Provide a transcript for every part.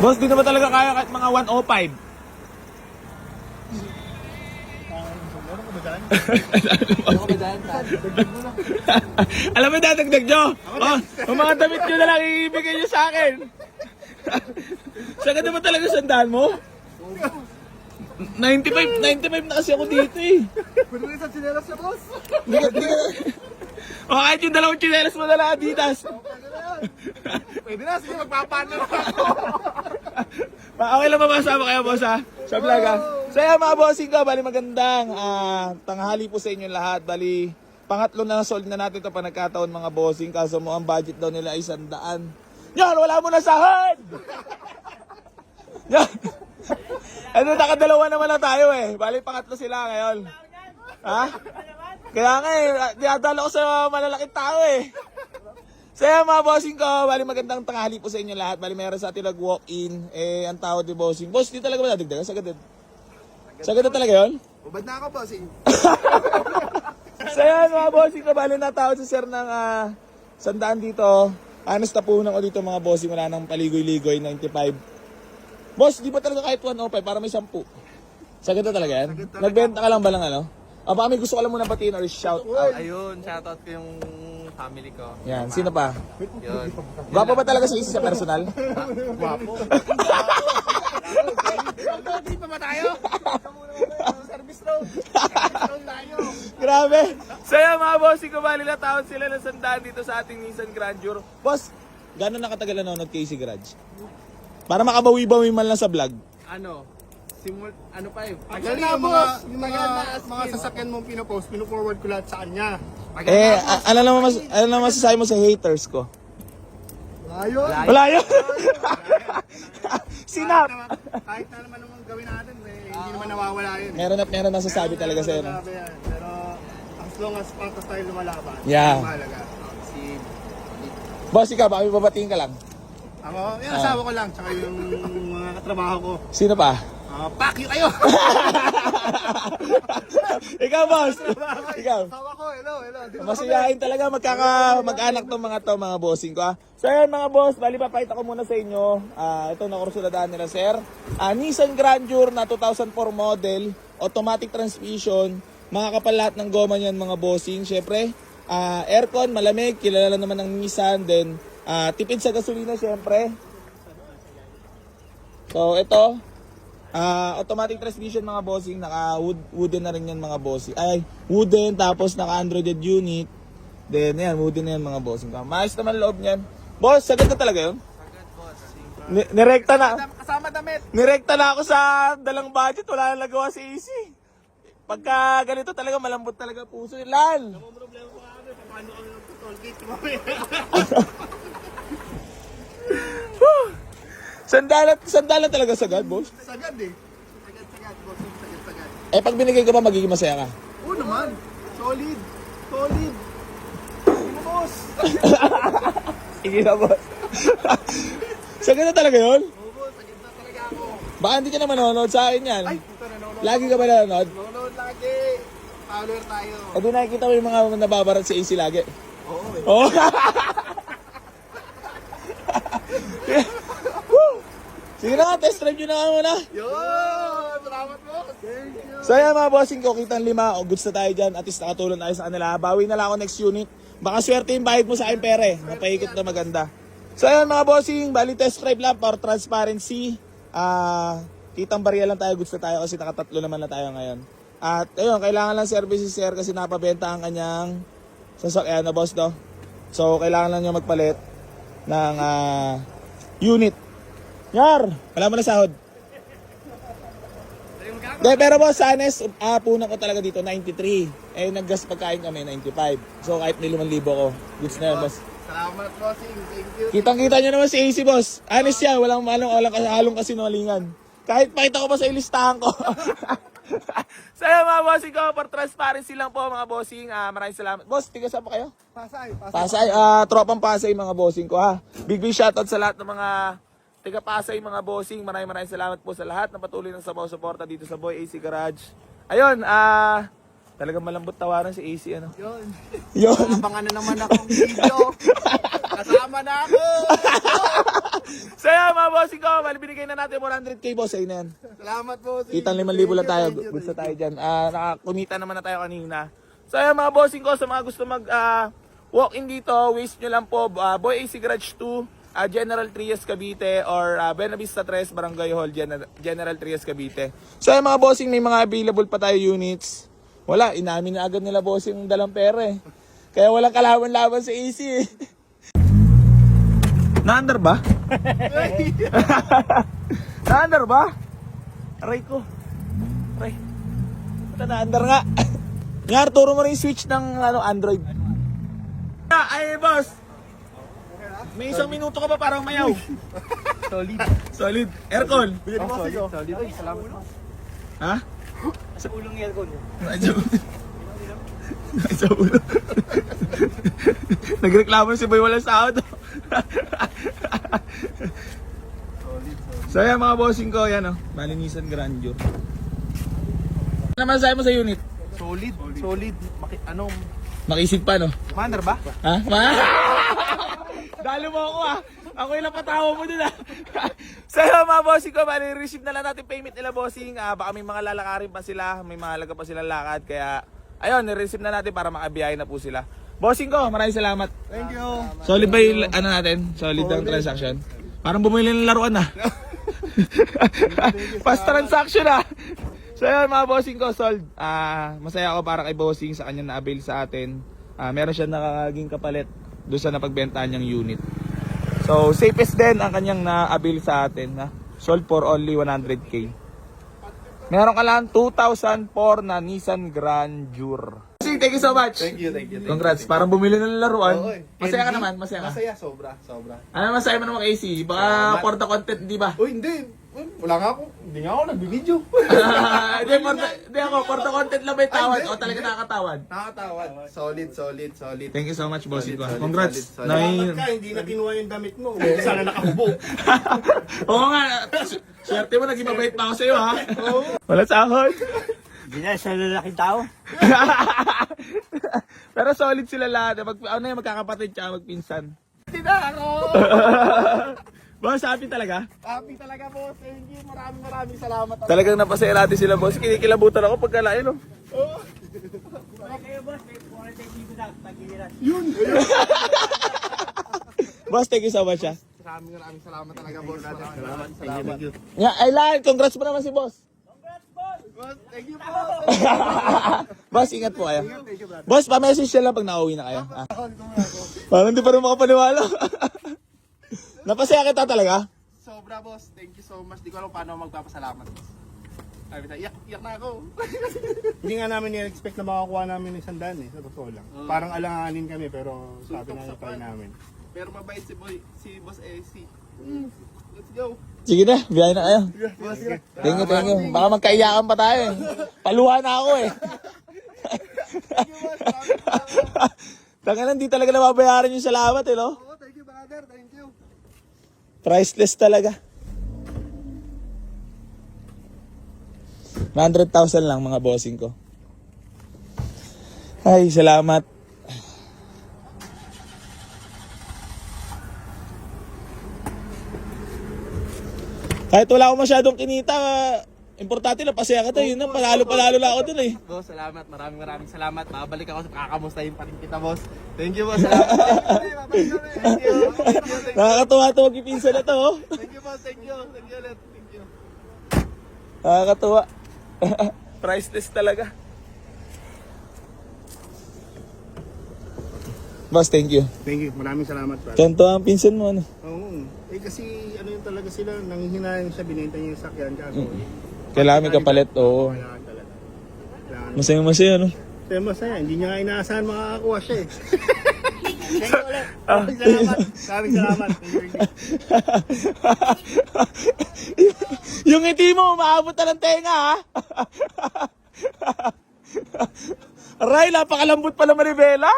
Boss, di naman talaga kaya kahit mga 105. Ano ba dyan? Dagdag mo na. Alam mo, dadagdag nyo. Oh, yung mga damit nyo na lang ibigay nyo sa akin. Saan ka naman talaga sandaan mo? 95, 95 na kasi ako dito eh. Pwede mo isang sinelas na boss. O kahit yung dalawang chinelas mo na lang, Adidas. Pwede na, sige magpapano ako. Okay lang ba masama kayo, boss, ha? Sa vlog, ha? So, yan, mga bossing ko, bali magandang ah, tanghali po sa inyo lahat. Bali, pangatlo na sold na natin ito pa nagkataon, mga bossing. Kaso mo, ang budget daw nila ay sandaan. Yan, wala mo na sahod! Yan. ano, nakadalawa naman na tayo, eh. Bali, pangatlo sila ngayon. Ha? Kaya nga, eh, dinadala ko sa malalaking tao, eh. So yan mga bossing ko, bali magandang tanghali po sa inyo lahat. Bali meron sa atin nag-walk-in. Eh, ang tawag ni bossing. Boss, di talaga ba nadagdagan? Sagad Sagad na talaga yun? Ubad na ako bossing. So yan mga bossing ko, bali natawag si sir ng ah, sandaan dito. Honest na punan ko dito mga bossing, wala nang paligoy-ligoy, 95. Boss, di ba talaga kahit 105 para may 10? Sagad na talaga yan? Nagbenta ka lang ba lang ano? Ah, baka may gusto ka lang muna batiin or shout out. Ayun, shoutout ko yung family ko. Yan, sino pa? Yun. Gwapo ba talaga si Isi sa personal? Hindi pa ba tayo? Service road. Grabe! So yan mga bossing ko, bali na taon sila ng sandaan dito sa ating Nissan Grandeur. Boss, gano'n nakatagal na nanonood kay si Garage? Para makabawi-bawi man lang sa vlog. Ano? Simul... Ano pa eh? Actually, yung mga, yung mga, mga sasakyan mong pinopost, pino-forward ko lahat sa kanya. Eh, a- ano naman mas, ano naman masasabi mo sa haters ko? Ayun. Wala yun! Sinap! Kahit na naman naman gawin natin, eh, hindi naman nawawala yun. Meron at meron nasasabi talaga sa'yo. No? Grabe yan. Pero as long as patas tayo lumalaban, Yeah. ang mahalaga. Si... Boss, ikaw, baka may babatiin ka lang. Ako, yung asawa ko lang, tsaka yung mga katrabaho ko. Sino pa? Ah, pack you kayo! ikaw, boss! ikaw. Asawa ko, hello, hello. Di ba Masiyahin talaga magkaka mag-anak tong mga to mga bossing ko. ah. So ayan mga boss, bali papakita ko muna sa inyo. Ah, ito na kursuladaan nila sir. Ah, Nissan Grandeur na 2004 model, automatic transmission. Makakapal lahat ng goma niyan mga bossing. Syempre, ah, aircon, malamig, kilala naman ng Nissan. Then, ah, tipid sa gasolina syempre. So ito, Ah, automatic transmission mga bossing, naka wood, wooden na rin yan mga bossing. Ay, wooden tapos naka Androided unit. Then yan, wooden na yan mga bossing. Maayos naman loob niyan. Boss, sagad na talaga 'yun? Ni nirekta na. Kasama damit. Nirekta na ako sa dalang budget, wala na nagawa si Easy. Pagka ganito talaga malambot talaga puso. Lan. Ang problema ko ano, paano kami ng gate mamaya. Sandala, sandala talaga sagad, boss. Sagad eh. Sagad, sagad. Bossing, sagad, sagad. Eh pag binigay ko ba magiging masaya ka? Oo naman. Solid. Solid. Hindi boss. Sige na, boss. sagad na talaga 'yon? Oo boss, sagad na talaga ako. Baka hindi ka na manonood sa akin yan. Ay, puta nanonood. Lagi ka ba nanonood? Nanonood lagi. Follower tayo. O di nakikita mo yung mga nababarat sa AC lagi. Oo eh. Oo. Sige na test drive nyo na nga muna. Yun! Salamat boss. Thank you. So yan mga bossing ko, kitang lima. O goods na tayo dyan. At least nakatulong tayo sa kanila. Bawi na lang ako next unit. Baka swerte yung bayad mo sa akin pere. Mapaikot na maganda. So yan mga bossing, bali test drive lang for transparency. Ah, kitang barya lang tayo, goods na tayo kasi nakatatlo naman na tayo ngayon. At ayun, kailangan lang service si sir kasi napabenta ang kanyang sasakyan na boss do. So kailangan lang niya magpalit ng ah, unit. Yar, wala mo na sahod. De, pero boss, honest, ah, punan ko talaga dito, 93. Eh, naggas pagkain kami, 95. So, kahit may 5,000 ko, goods na yun, boss. Salamat bossing. Thank you. Kitang-kita nyo naman si AC, boss. Honest yan, walang malong, walang halong kasinungalingan. Kahit pakita ko pa sa ilistahan ko. yun, mga bossing ko, for transparency lang po, mga bossing. Ah, maraming salamat. Boss, tiga saan pa kayo? Pasay. Pasay. Pasay, ah, tropang Pasay mga bossing ko ha. Big big shoutout sa lahat ng mga taga Pasay mga bossing. Maraming maraming salamat po sa lahat ng patuloy ng sabaw suporta dito sa Boy AC Garage. Ayun, ah talagang malambot tawaran si AC ano. Yun. Yun. Abangan na naman akong video. Kasama na ako. so yan mga bossing ko, bali binigay na natin 100k boss, ayun na yan. Salamat po. Kitang 5,000 lang tayo. Gusto tayo dyan. Ah, nakakumita naman na tayo kanina. So ayan mga bossing ko, sa mga gusto mag ah, walk in dito, waste nyo lang po. ah, Boy AC Garage 2, ah, General Trias Cavite, or uh, Benavista 3, Barangay Hall, General, General Trias Cavite. So mga bossing, may mga available pa tayo units. Wala, inamin na agad nila bossing dalang pera eh. Kaya walang kalaban-laban sa AC eh. Na-under ba? Na-under ba? Aray ko. Aray. Ito na-under nga. Nga, turo mo rin switch ng ano, Android. Ah, Ay, boss. May isang minuto ka pa para umayaw. Solid. Solid. Aircon. Bigyan mo kasi ko. Solid. Ay, salamat po. Ha? Sa ulong aircon. Medyo. Sa ulo. Nagreklamo si Boy walang sahod. so yan mga bossing ko, yan o. Malinisan grandeur. Ano naman sa'yo mo sa unit? Solid. Solid. Maki, ano? Makisig pa, no? Commander ba? Ha? Ma? Dalo mo ako ah. Ako yung napatawa mo dun ah. so yun, mga bossing ko, bali receive na lang natin payment nila bossing. Ah, baka may mga lalakarin pa sila, may mga halaga pa silang lakad. Kaya, ayun, ni-receive na natin para makabiyahe na po sila. Bossing ko, maraming salamat. Thank you. Solid ba yung ano natin? Solid ang transaction? Parang bumili ng laruan ah. Fast transaction ah. So yun mga bossing ko, sold. Ah, masaya ako para kay bossing sa kanya na-avail sa atin. Ah, meron siya nakaging kapalit doon sa napagbentahan niyang unit. So, safest din ang kanyang na-avail sa atin. Ha? Sold for only 100k. Meron ka lang 2004 na Nissan Grandeur. Thank you so much. Thank you, thank you. Congrats. Parang bumili ng laruan. Oo, eh. Masaya ka naman, masaya ka. Masaya, sobra, sobra. Ano masaya mo naman AC? Baka porta content, di ba? Uy, hindi. Wala nga ako. Hindi nga ako nagbibideo. Hindi, ako, porta content lang yung tawad? O talaga nakakatawad? Nakakatawad. Solid, solid, solid. Thank you so much, ko. Solid, solid, Congrats. solid, solid. Bakit ka hindi na kinuha yung damit mo? Sana nakahubo. Oo nga, swerte mo, naging mabait pa ako sa'yo, ha? Wala sahod. Hindi na sa lalaking tao. Pero solid sila lahat. Mag, ano yung magkakapatid tsaka magpinsan. Hindi na ako. Boss, happy talaga? Happy talaga, boss. Thank you. Maraming maraming salamat. Talagang napasaya natin sila, boss. Kinikilabutan ako pagka lain, no? Kayo boss, may 45 dito na. Tagiliran. Boss, thank you so much, ha? Maraming maraming salamat talaga, boss. Salamat, salamat. Yeah, ay lang, congrats mo naman si boss. Boss, thank you po. boss, ingat po kayo. Boss, pa-message siya lang pag nakauwi na kayo. Ah. Parang hindi pa rin makapaniwala. Napasaya kita talaga. Sobra, boss. Thank you so much. Di ko alam paano magpapasalamat. Sabi na, iyak, iyak na ako. Hindi nga namin ni-expect na makakuha namin ng sandaan eh. Sa totoo lang. Parang alanganin kami pero sabi na try namin. Pero mabait si boy, si Boss AC. Mm, let's go. Sige na, biyahe na kayo. Boss, Thank you, thank you. Baka magkaiyakan pa tayo eh. Paluha na ako eh. thank you, boss. Tangan hindi talaga nababayaran yung salamat eh, no? Oo, thank you, brother. Thank you. Priceless talaga. 100,000 lang mga bossing ko. Ay, salamat. Kahit wala akong masyadong kinita, importante na pasaya ka tayo. Yun na, palalo-palalo lang ako dun eh. Boss, salamat. Maraming maraming salamat. Babalik ako sa kakamustahin pa rin kita, boss. Thank you, boss. Salamat. Thank you. Thank you. Thank you. Nakakatuwa ito magpipinsan na to. Oh. Thank you, boss. Thank you. Thank you ulit. Thank you. Nakakatuwa. Priceless talaga. Boss, thank you. Thank you. Maraming salamat. brother. Kanto ang pinsan mo, ano? Oo. Eh kasi ano yun talaga sila, nanghihinayan siya, binenta niya yung sakyan. Kaso, Kailangan may kapalit, oo. kailangan talaga. Kailangan. Masayang masaya, no? Pero masaya, hindi niya nga inaasahan makakakuha siya eh. Thank you ulit. Maraming salamat. Maraming salamat. Yung ngiti mo, umaabot na ng tenga, ha? Aray, napakalambot pala Maribela.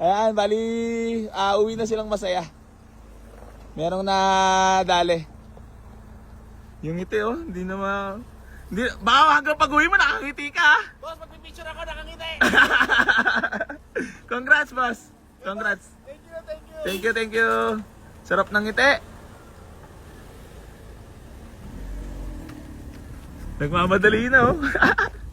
Ayan, bali, ah, uwi na silang masaya. Merong na dali. Yung ngiti, oh, hindi na ma... Hindi, baka hanggang pag uwi mo, nakangiti ka? Boss, magpipicture ako. Nakangiti. Congrats, boss. Congrats. Thank you, thank you. Thank you, thank you. Sarap ng ngiti. Nagmamadali na oh.